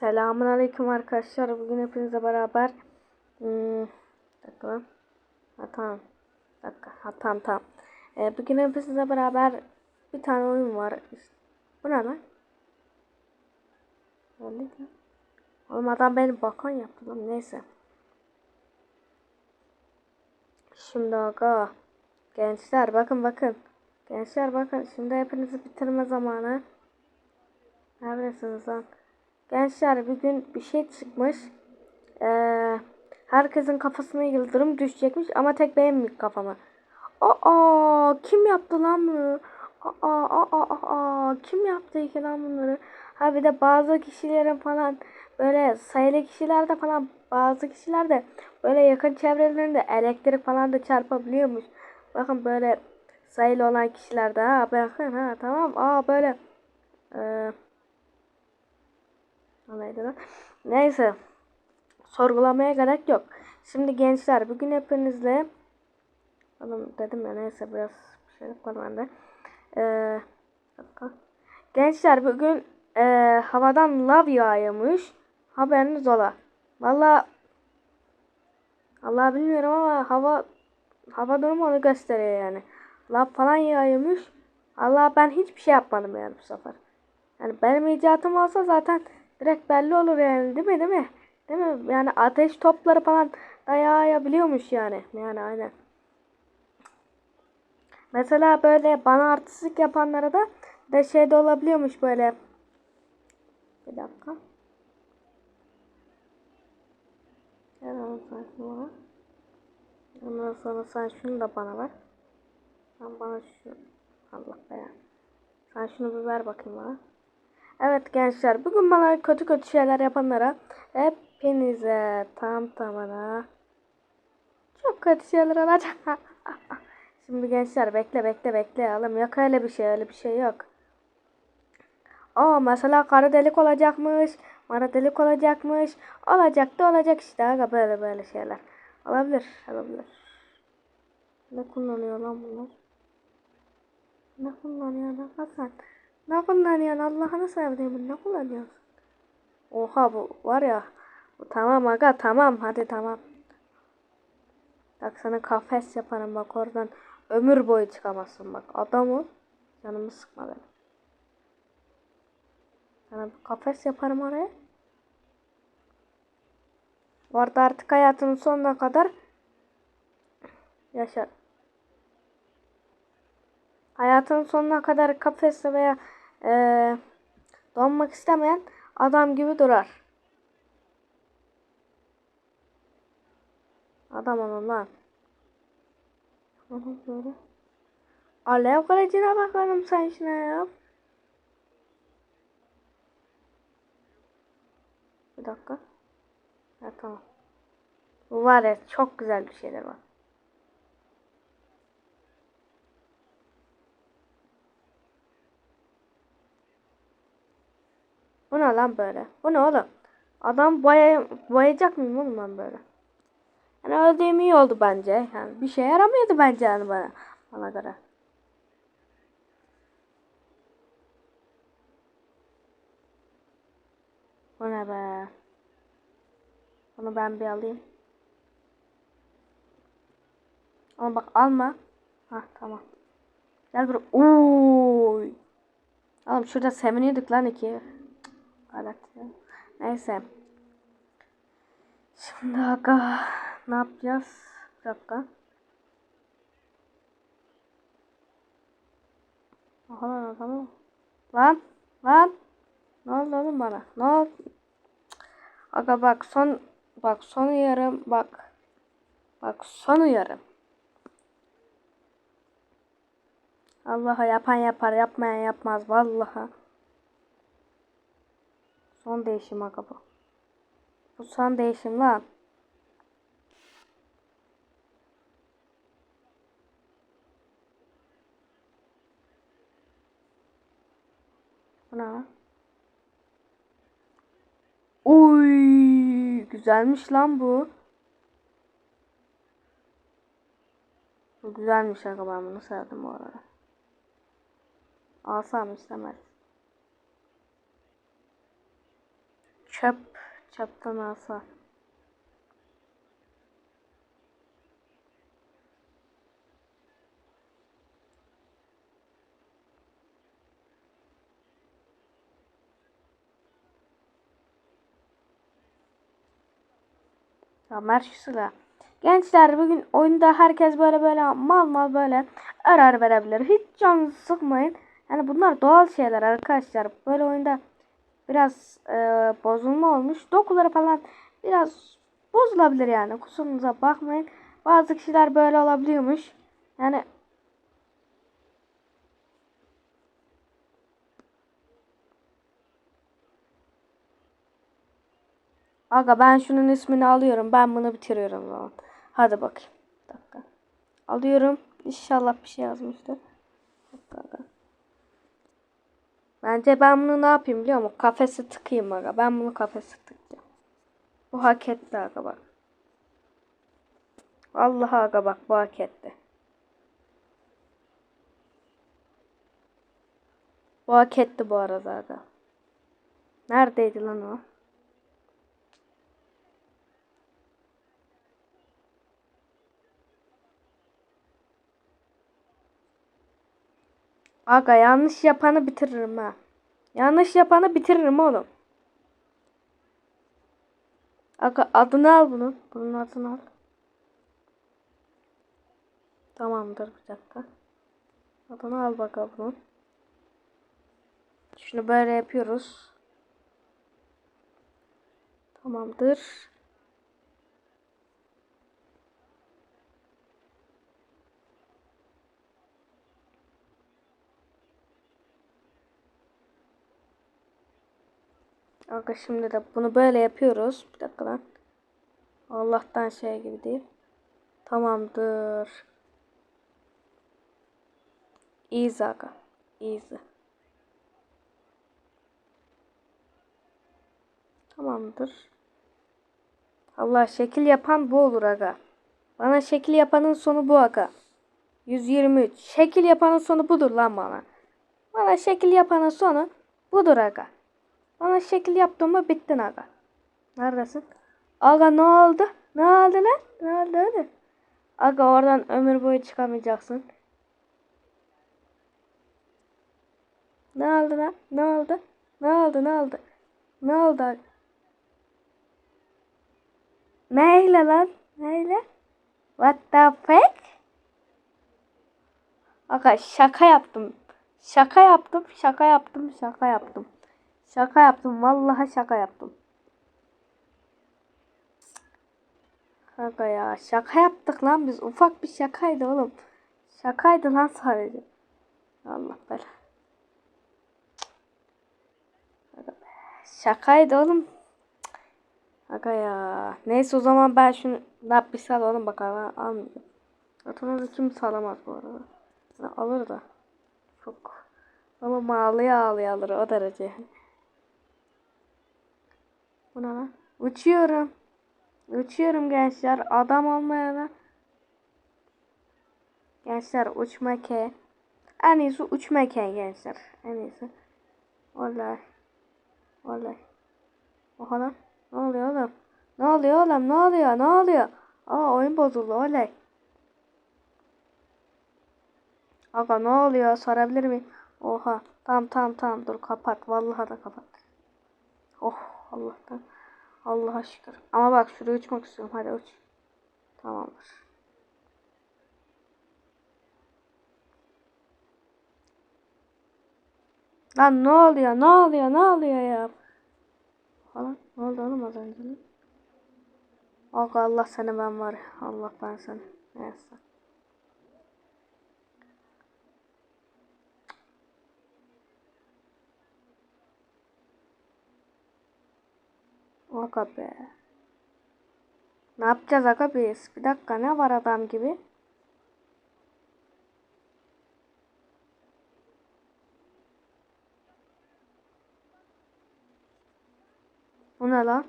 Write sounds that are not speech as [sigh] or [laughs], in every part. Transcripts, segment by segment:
Selamun Aleyküm arkadaşlar. Bugün hepinizle beraber hmm, dakika. Ha, tamam. Dakika. Ha, tamam. Ee, bugün hepinizle beraber bir tane oyun var. İşte, bu ne lan? Öyle mi? Oğlum adam beni bakan yaptı lan. Neyse. Şimdi aga. Gençler bakın bakın. Gençler bakın. Şimdi hepinizi bitirme zamanı. Neredesiniz lan? Gençler bir gün bir şey çıkmış. Ee, herkesin kafasına yıldırım düşecekmiş ama tek benim kafama. Aa kim yaptı lan bunu? Aa, aa, aa, aa, kim yaptı ki lan bunları? Ha bir de bazı kişilerin falan böyle sayılı kişilerde falan bazı kişilerde böyle yakın çevrelerinde elektrik falan da çarpabiliyormuş. Bakın böyle sayılı olan kişilerde ha bakın ha tamam. Aa böyle eee Lan? Neyse. Sorgulamaya gerek yok. Şimdi gençler bugün hepinizle Oğlum dedim ya neyse biraz bir şey var bende. Ee, dakika. Gençler bugün e, havadan lav yağıyormuş. Haberiniz ola. Valla Allah bilmiyorum ama hava hava durumu onu gösteriyor yani. Lav falan yağıyormuş. Allah ben hiçbir şey yapmadım yani bu sefer. Yani benim icatım olsa zaten direkt belli olur yani değil mi değil mi? Değil mi? Yani ateş topları falan dayayabiliyormuş yani. Yani aynen. Mesela böyle bana artistlik yapanlara da de şey de olabiliyormuş böyle. Bir dakika. Sen şunu bana. Ondan sonra sen şunu da bana ver. Sen bana şu Allah be. Sen şunu bir ver bakayım bana. Evet gençler bugün bana kötü kötü şeyler yapanlara hepinize tam tamına çok kötü şeyler olacak. [laughs] Şimdi gençler bekle bekle bekle alım yok öyle bir şey öyle bir şey yok. Aa mesela kara delik olacakmış. Mara delik olacakmış. Olacak da olacak işte aga böyle böyle şeyler. Olabilir olabilir. Ne kullanıyor lan bunlar? Ne kullanıyor lan Hasan? Ne kullanıyorsun Allah'ını sevdiğim ne kullanıyorsun? Oha bu var ya. Bu tamam aga tamam hadi tamam. Bak sana kafes yaparım bak oradan ömür boyu çıkamazsın bak. Adam ol. Canımı sıkma benim. Sana kafes yaparım oraya. Orada artık hayatının sonuna kadar yaşar. Hayatının sonuna kadar kafeste veya ee, donmak istemeyen adam gibi durar. Adam olun lan. Alev kılıcına bakalım sen şuna yap. Bir dakika. Ha, tamam. Var ya çok güzel bir şeyler var. Bu ne lan böyle? Bu ne oğlum? Adam boya, boyayacak mıyım oğlum ben böyle? Yani öldüğüm iyi oldu bence. Yani bir şey yaramıyordu bence yani bana, bana göre. Bu ne be? Bunu ben bir alayım. Ama bak alma. Ha tamam. Gel buraya. Oy. Oğlum şurada seviniyorduk lan iki. Evet. Neyse. Şimdi aga ne yapacağız? Bir dakika. Aha lan adamı. Lan lan. Ne oldu oğlum bana? Ne oldu? Aga bak son bak son uyarım bak. Bak son uyarım. Allah'a yapan yapar yapmayan yapmaz vallahi. Son değişim aga bu. Bu son değişim lan. Bu ne lan? Oy, güzelmiş lan bu. Bu güzelmiş aga ben bunu sevdim bu arada. Alsam istemez. Çöp çöpten alsa. Ya Merşus'la. Gençler bugün oyunda herkes böyle böyle mal mal böyle arar verebilir. Hiç can sıkmayın. Yani bunlar doğal şeyler arkadaşlar. Böyle oyunda biraz e, bozulma olmuş. Dokuları falan biraz bozulabilir yani. Kusurunuza bakmayın. Bazı kişiler böyle olabiliyormuş. Yani Aga ben şunun ismini alıyorum. Ben bunu bitiriyorum zaman. Hadi bakayım. Bir dakika. Alıyorum. İnşallah bir şey yazmıştır. Dakika. Bence ben bunu ne yapayım biliyor musun? Kafese tıkayım aga. Ben bunu kafese tıkayım. Bu hak etti aga bak. Allah aga bak bu hak etti. Bu hak etti bu arada aga. Neredeydi lan o? Aga yanlış yapanı bitiririm ha. Yanlış yapanı bitiririm oğlum. Aga adını al bunun. Bunun adını al. Tamamdır bir dakika. Adını al bakalım bunun. Şunu böyle yapıyoruz. Tamamdır. Aga şimdi de bunu böyle yapıyoruz. Bir dakika lan. Allah'tan şey gibi değil. Tamamdır. Easy aga. Easy. Tamamdır. Allah şekil yapan bu olur aga. Bana şekil yapanın sonu bu aga. 123. Şekil yapanın sonu budur lan bana. Bana şekil yapanın sonu budur aga. Bana şekil yaptın mı bittin aga. Neredesin? Aga ne oldu? Ne oldu lan? Ne oldu hadi? Aga oradan ömür boyu çıkamayacaksın. Ne oldu lan? Ne oldu? Ne oldu? Ne oldu? Ne oldu? aga? Neyle lan? Neyle? What the fuck? Aga şaka yaptım. Şaka yaptım. Şaka yaptım. Şaka yaptım. Şaka yaptım. Vallahi şaka yaptım. Aga ya şaka yaptık lan biz. Ufak bir şakaydı oğlum. Şakaydı lan sadece. Allah bela. Şakaydı oğlum. Aga ya. Neyse o zaman ben şunu ne bir sal oğlum bakalım. Ben almayacağım. Zaten onu kim salamaz bu arada. Alır da. Çok. Ama ağlaya ağlaya alır o derece. Bu ne lan? Uçuyorum. Uçuyorum gençler. Adam olmayana. Gençler uçmak he. En iyisi uçmak he gençler. En iyisi. Vallahi. Vallahi. Oha lan. Ne oluyor oğlum? Ne oluyor oğlum? Ne oluyor? Ne oluyor? Aa oyun bozuldu. Oley. Aga ne oluyor? Sorabilir miyim? Oha. Tamam tamam tamam. Dur kapat. Vallahi da kapat. Oh Allah'tan. Allah'a şükür. Ama bak şuraya uçmak istiyorum. Hadi uç. Tamamdır. Lan ne oluyor? Ne oluyor? Ne oluyor ya? Falan. Ne oldu oğlum az önce? Allah seni ben var. Allah ben seni. Neyse. Aga be. Ne yapacağız aga biz? Bir dakika ne var adam gibi? Bu ne lan?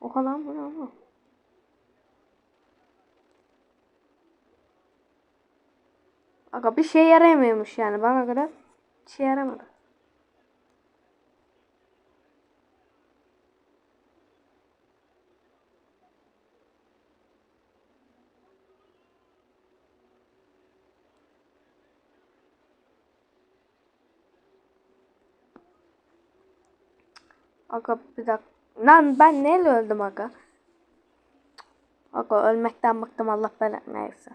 Oha lan bu ne bu? Aga bir şey yaramıyormuş yani bana göre şey yaramadı. Aga bir dakika. Lan ben neyle öldüm aga? Aga ölmekten bıktım Allah belanı neyse.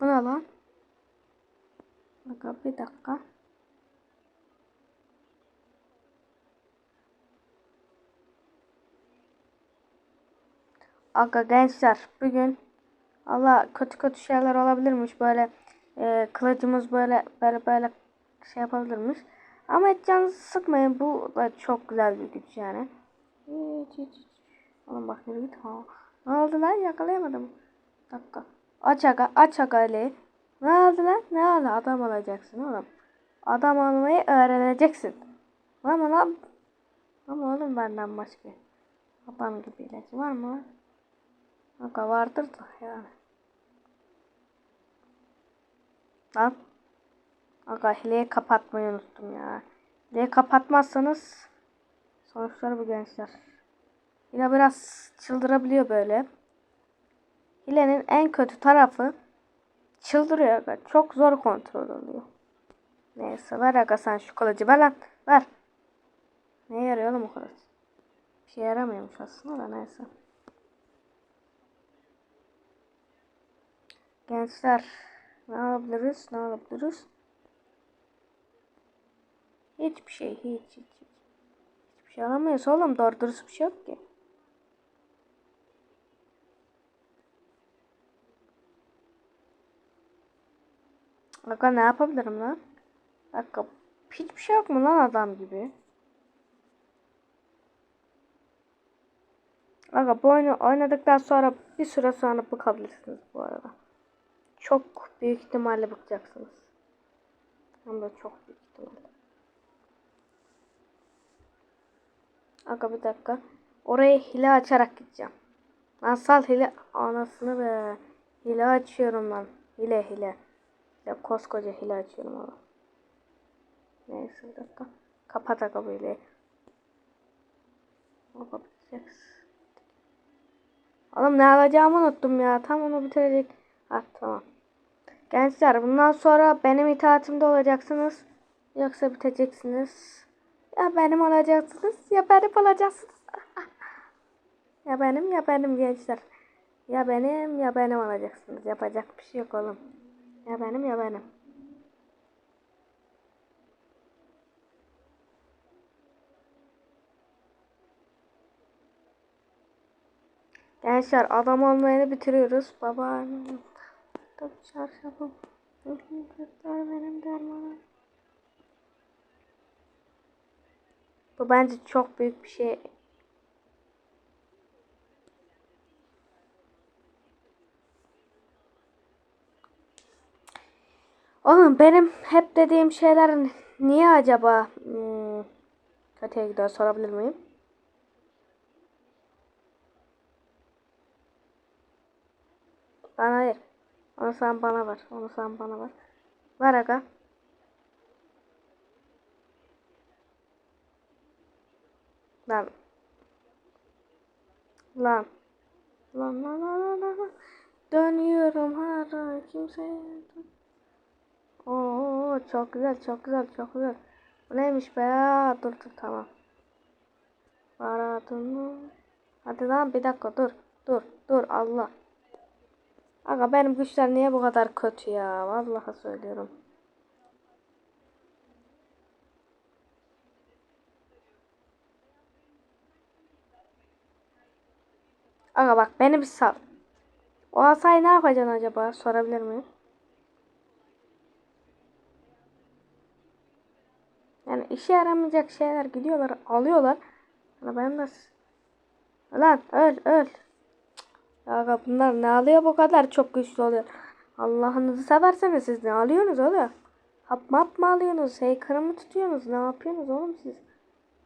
Bu ne lan? Aga bir dakika. Aga gençler bugün Allah kötü kötü şeyler olabilirmiş böyle e, kılıcımız böyle böyle böyle şey yapabilirmiş. Ama canınızı sıkmayın bu da çok güzel bir güç yani. Hiç hiç. Oğlum bak yürü git ha. Ne oldu lan yakalayamadım. Bir dakika. Aç aga aç aga Ali. Ne oldu lan? Ne oldu? Adam olacaksın oğlum. Adam olmayı öğreneceksin. Ama lan. Ama oğlum benden başka. Adam gibi ilacı var mı lan? Aga vardır da yani. Lan. Aga hileyi kapatmayı unuttum ya. Hileyi kapatmazsanız sonuçları bu gençler. Hile biraz çıldırabiliyor böyle. Hilenin en kötü tarafı çıldırıyor aga. Çok zor kontrol oluyor. Neyse ver aga sen şu kılıcı ver lan. Ver. Neye yarıyor oğlum o kılıç? Bir şey yaramıyormuş aslında da neyse. Gençler ne alabiliriz? Ne alabiliriz? Hiçbir şey hiç hiç hiç. Hiçbir şey alamıyoruz oğlum. Doğru dürüst bir şey yok ki. Aga ne yapabilirim lan? Dakika. Hiçbir şey yok mu lan adam gibi? Aga bu oyunu oynadıktan sonra bir süre sonra bıkabilirsiniz bu arada. Çok büyük ihtimalle bıkacaksınız. Hem de çok büyük ihtimalle. Aga bir dakika. Oraya hile açarak gideceğim. Lan sal hile anasını be. Hile açıyorum lan. Hile hile. Ya koskoca hile açıyorum ama. Neyse bir dakika. Kapat aga böyle. Kapatacaksın. Oğlum ne alacağımı unuttum ya. Tam onu bitirecek. Ha tamam. Gençler bundan sonra benim itaatimde olacaksınız. Yoksa biteceksiniz. Ya benim olacaksınız ya benim olacaksınız. ya benim ya benim gençler. Ya benim ya benim olacaksınız. Yapacak bir şey yok oğlum. Ya benim ya benim. Gençler adam olmayı bitiriyoruz. Baba Tabii çarşafım. Benim dermanım. Bu bence çok büyük bir şey. Oğlum benim hep dediğim şeyler niye acaba hmm, kötüye gidiyor sorabilir miyim? Bana hayır. Onu sen bana ver. Onu sen bana ver. Ver aga. Lan. Lan. Lan lan lan lan lan. Dönüyorum her kimseye. Oo çok güzel çok güzel çok güzel. Bu neymiş be? Dur dur tamam. Aradın Hadi lan bir dakika dur. Dur dur Allah. Aga benim güçler niye bu kadar kötü ya? Vallahi söylüyorum. Aga bak beni bir sal. O asayı ne yapacaksın acaba? Sorabilir miyim? Yani işe yaramayacak şeyler gidiyorlar, alıyorlar. Ama ben de... Lan öl öl. Ya bunlar ne alıyor bu kadar çok güçlü oluyor. Allah'ınızı severseniz siz ne alıyorsunuz oğlum? Hap map mı alıyorsunuz? Heykanı mı tutuyorsunuz? Ne yapıyorsunuz oğlum siz?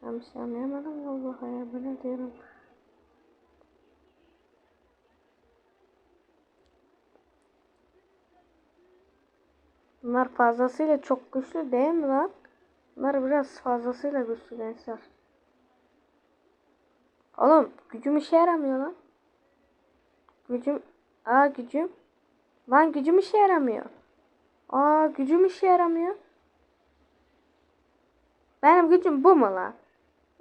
Ben bir şey anlayamadım Allah'a ya böyle diyorum. Bunlar fazlasıyla çok güçlü değil mi lan? Bunlar biraz fazlasıyla güçlü gençler. Oğlum gücüm işe yaramıyor lan. Gücüm. Aa gücüm. Lan gücüm işe yaramıyor. Aa gücüm işe yaramıyor. Benim gücüm bu mu lan?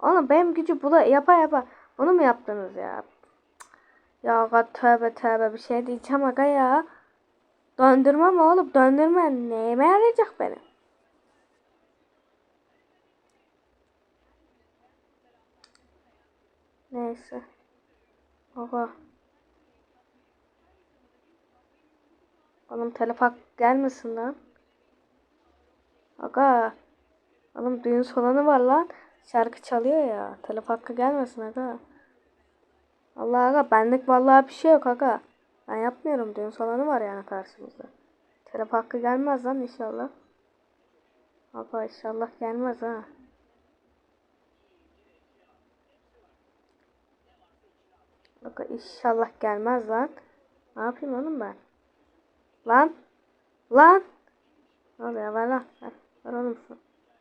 Oğlum benim gücü bu da yapa yapa. Bunu mu yaptınız ya? Ya tövbe tövbe bir şey diyeceğim aga ya. Döndürme mi oğlum? Döndürme neyime yarayacak benim? Neyse. Aga. Oğlum telef gelmesin lan. Aga. Oğlum düğün salonu var lan. Şarkı çalıyor ya. Telef gelmesin aga. Allah aga benlik vallahi bir şey yok aga. Ben yapmıyorum. Düğün salonu var yani karşımızda. Telef hakkı gelmez lan inşallah. Aga inşallah gelmez ha. Aga inşallah gelmez lan. Ne yapayım oğlum ben? Lan. Lan. Ne oluyor ver lan. Ver, ver oğlum şu.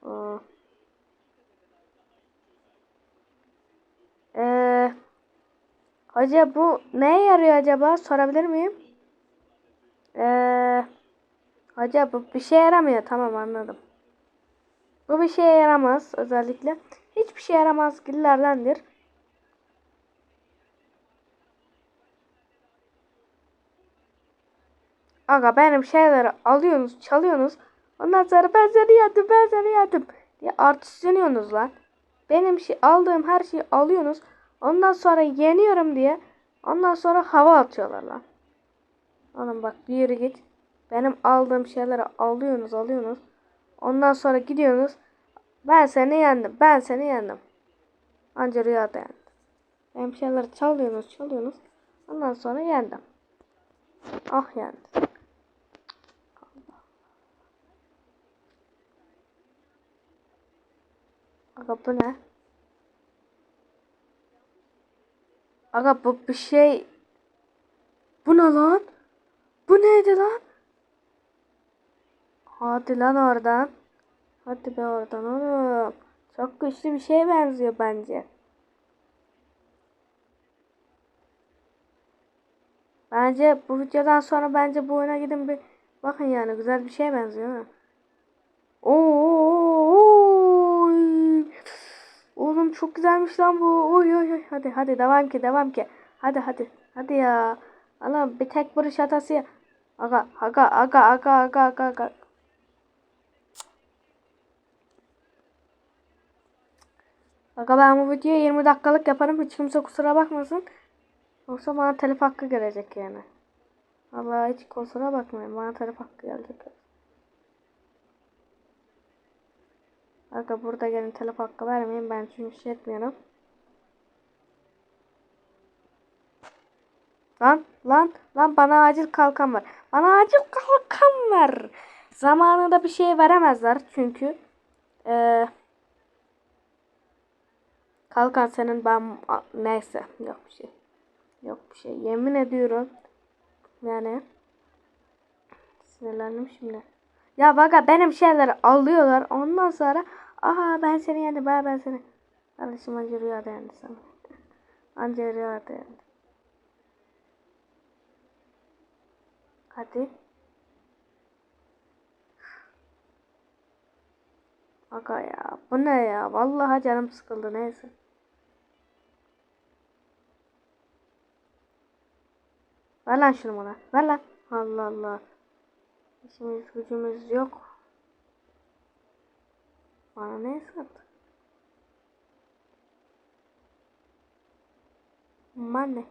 Oo. Ee, hoca bu neye yarıyor acaba? Sorabilir miyim? Ee, hoca bu bir şey yaramıyor. Tamam anladım. Bu bir şeye yaramaz özellikle. Hiçbir şey yaramaz gillerdendir. Aga benim şeyleri alıyorsunuz, çalıyorsunuz. Ondan sonra ben seni yendim, ben seni yendim diye artistleniyorsunuz lan. Benim şey aldığım her şeyi alıyorsunuz. Ondan sonra yeniyorum diye ondan sonra hava atıyorlar lan. Oğlum bak bir yürü git. Benim aldığım şeyleri alıyorsunuz, alıyorsunuz. Ondan sonra gidiyorsunuz. Ben seni yendim, ben seni yendim. Anca rüyada yendim. Benim şeyleri çalıyorsunuz, çalıyorsunuz. Ondan sonra yendim. Ah yendim. Aga bu ne? Aga bu bir şey. Bu ne lan? Bu neydi lan? Hadi lan oradan. Hadi be oradan oğlum. Çok güçlü bir şeye benziyor bence. Bence bu videodan sonra bence bu oyuna gidin bir bakın yani güzel bir şeye benziyor. Oo. Oğlum çok güzelmiş lan bu. Oy oy oy. Hadi hadi devam ki devam ki. Hadi hadi. Hadi ya. Ana bir tek vuruş hatası ya. Aga aga aga aga aga aga aga. Aga ben bu videoyu 20 dakikalık yaparım. Hiç kimse kusura bakmasın. Yoksa bana telif hakkı gelecek yani. Allah hiç kusura bakmayın. Bana telif hakkı gelecek. Aga burada gelin telef hakkı vermeyin. Ben çünkü şey etmiyorum. Lan lan lan bana acil kalkan var. Bana acil kalkan var. Zamanında bir şey veremezler çünkü. Ee, kalkan senin ben neyse yok bir şey. Yok bir şey. Yemin ediyorum. Yani sinirlendim şimdi. Ya baka benim şeyleri alıyorlar. Ondan sonra aha ben seni yendim ben, ben seni. Kardeşim anca rüyada yendi sana. Anca rüyada yendi. Hadi. Aga ya bu ne ya? Vallahi canım sıkıldı neyse. Ver lan şunu bana. Ver lan. Allah Allah. İşimiz gücümüz yok. Bana ne sattı? Mane.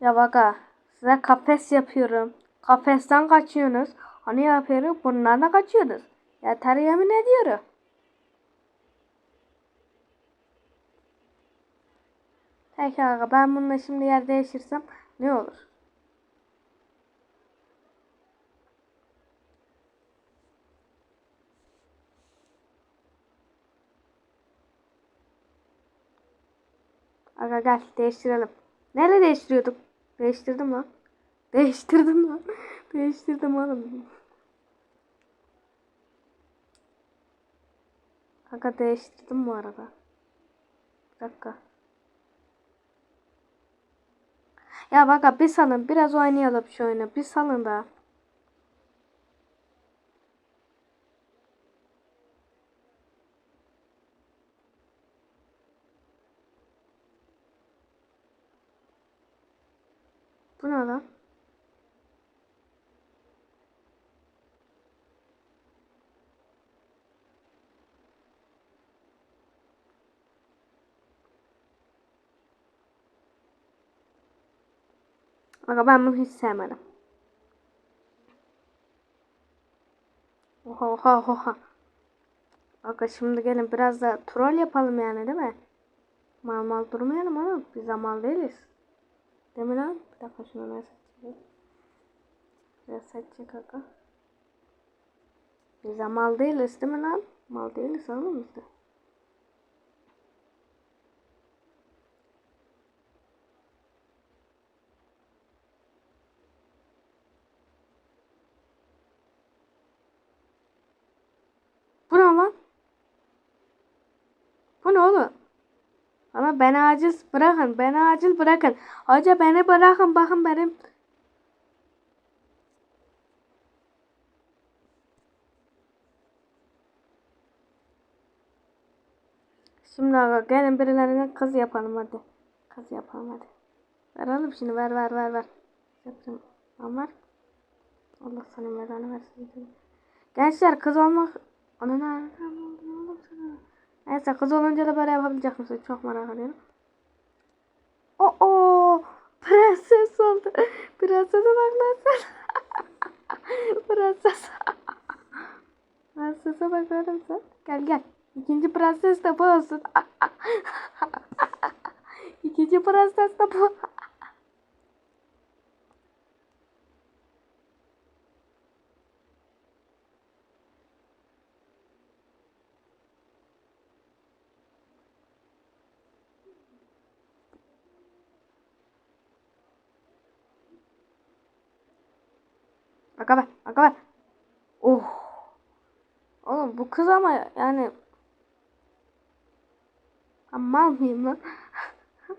Ya baka size kafes yapıyorum. Kafesten kaçıyorsunuz. Hani yapıyorum bunlardan kaçıyorsunuz. Yeter yemin ediyorum. Peki aga ben bununla şimdi yer değiştirsem ne olur? Aga gel değiştirelim. Nerede değiştiriyorduk? Değiştirdim lan. [laughs] Değiştirdim lan. [laughs] Değiştirdim oğlum. Aga değiştirdim bu arada. Bir dakika. Ya bak bir salın biraz oynayalım şu oyunu. Bir salın da. Bu ne lan? Aga ben bunu hiç sevmedim. Oha oha oha. Aga şimdi gelin biraz da troll yapalım yani değil mi? Mal mal durmayalım oğlum. Biz de mal değiliz. Değil mi lan? Bir dakika şunu ne seçeceğiz? Biraz seçecek aga. Biz de mal değiliz değil mi lan? Mal değiliz oğlum biz. Bu ne lan? Bu ne oğlum? Ama beni acil bırakın. Beni acil bırakın. Hoca beni bırakın. Bakın benim. Şimdi aga gelin birilerine kız yapalım hadi. Kız yapalım hadi. Ver oğlum şimdi ver ver ver ver. Yapacağım. Ama Allah sana belanı versin. Gençler kız olmak ona nereden buldun oğlum sana? Neyse kız olunca da böyle yapabilecek misin? Çok merak ediyorum. Oo, prenses oldu. [laughs] Prensese bak lan sen. [laughs] Prenses. [laughs] Prensese bak oğlum sen. Gel gel. İkinci prenses de bu olsun. İkinci prenses de bu. Aga be, aga be. Oh. Oğlum bu kız ama yani Ben mal mıyım lan? [laughs]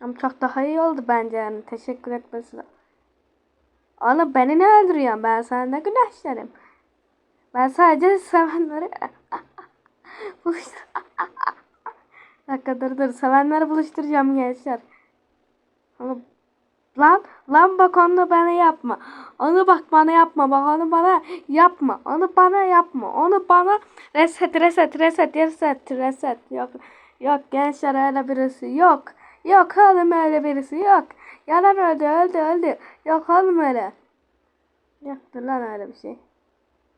Ama çok daha iyi oldu bence yani. Teşekkür etmesi. Oğlum beni ne öldürüyorsun? Ben sana ne günah? Ben sadece sevenleri [laughs] buluştur. [laughs] Dakika dur dur. Sevenleri buluşturacağım gençler. Lan lan bak onu bana yapma. Onu bak bana yapma. Bak onu bana yapma. Onu bana yapma. Onu bana reset reset reset reset reset. Yok yok gençler öyle birisi yok. Yok oğlum öyle birisi yok. Yalan öldü öldü öldü. Yok oğlum öyle. Yoktur lan öyle bir şey.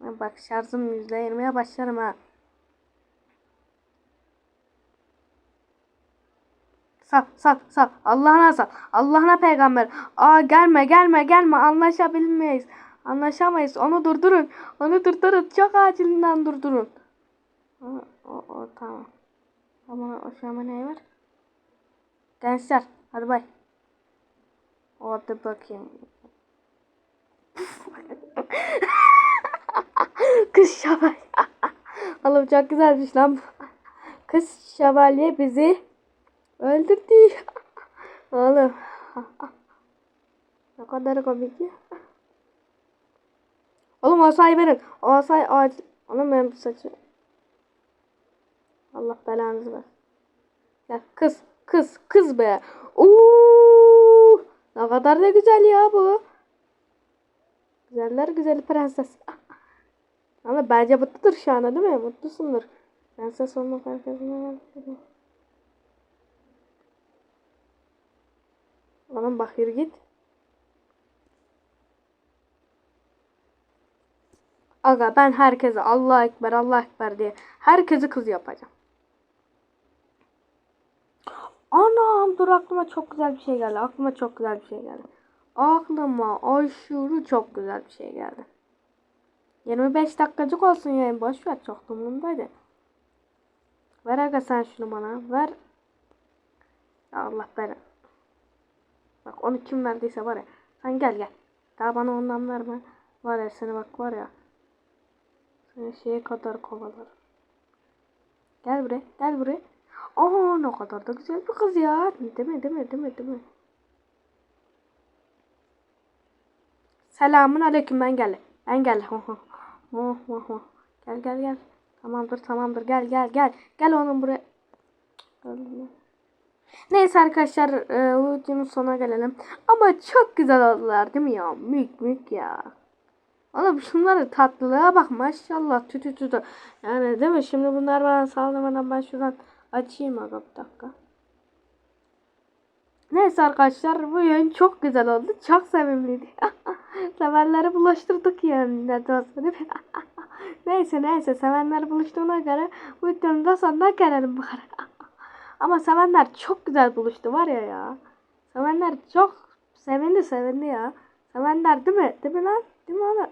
Bak şarjım %20'ye başlarım ha. Sal sal sal. Allah'ına sal. Allah'ına peygamber. Aa gelme gelme gelme. Anlaşabilmeyiz. Anlaşamayız. Onu durdurun. Onu durdurun. Çok acilinden durdurun. O, o, o tamam. Ama o şu ne var? Gençler hadi bay. Hadi bakayım. [laughs] Kız şövalye. Oğlum çok güzelmiş lan. Kız şövalye bizi öldürdü. [laughs] Oğlum. ne kadar komik ya. Oğlum asayı verin. O asayı acil. Oğlum benim saçı. Allah belanızı ver. Ya kız kız kız be. Uuu. Ne kadar da güzel ya bu. Güzeller güzeli prenses. [laughs] Ama bence mutludur şu anda değil mi? Mutlusundur. Prenses olmak herkesine Oğlum bak yürü git. Aga ben herkese Allah Ekber Allah Ekber diye herkesi kız yapacağım. Anam dur aklıma çok güzel bir şey geldi. Aklıma çok güzel bir şey geldi. Aklıma aşırı çok güzel bir şey geldi. 25 dakikacık olsun yani boş ver çok da umurumdaydı. Ver aga sen şunu bana ver. Ya Allah beni. Bak onu kim verdiyse var ya. Sen gel gel. Daha bana ondan verme. Var ya seni bak var ya. Seni şeye kadar kovalar. Gel buraya gel buraya. Aa ne kadar da güzel bir kız ya. Değil mi değil mi? Selamun aleyküm ben gel. Ben gel. Oh, oh, oh. Gel gel gel. Tamamdır tamamdır gel gel gel. Gel oğlum buraya. Neyse arkadaşlar e, bu videonun sonuna gelelim. Ama çok güzel oldular değil mi ya? Mük mük ya. Oğlum şunların tatlılığa bak maşallah tü tü tü tü. Yani değil mi? Şimdi bunlar bana saldırmadan ben şuradan açayım aga bir dakika. Neyse arkadaşlar bu yayın çok güzel oldu. Çok sevimliydi. [laughs] Sevenleri bulaştırdık yani ne olsa değil mi? [laughs] neyse neyse sevenler buluştuğuna göre bu videonun da sonuna gelelim bari. Ama sevenler çok güzel buluştu var ya ya. Sevenler çok sevindi sevindi ya. Sevenler değil mi? Değil mi lan? Değil mi oğlum?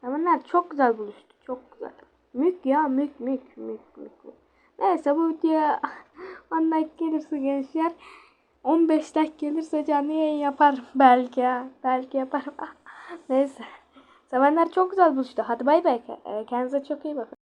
Sevenler çok güzel buluştu. Çok güzel. Mük ya mük mük mük mük. mük. Neyse bu videoya [laughs] 10 like gelirse gençler 15 like gelirse canlı yayın yaparım belki ya. Belki yaparım. [laughs] Neyse. Sevenler çok güzel buluştu. Hadi bay bay. Kendinize çok iyi bakın.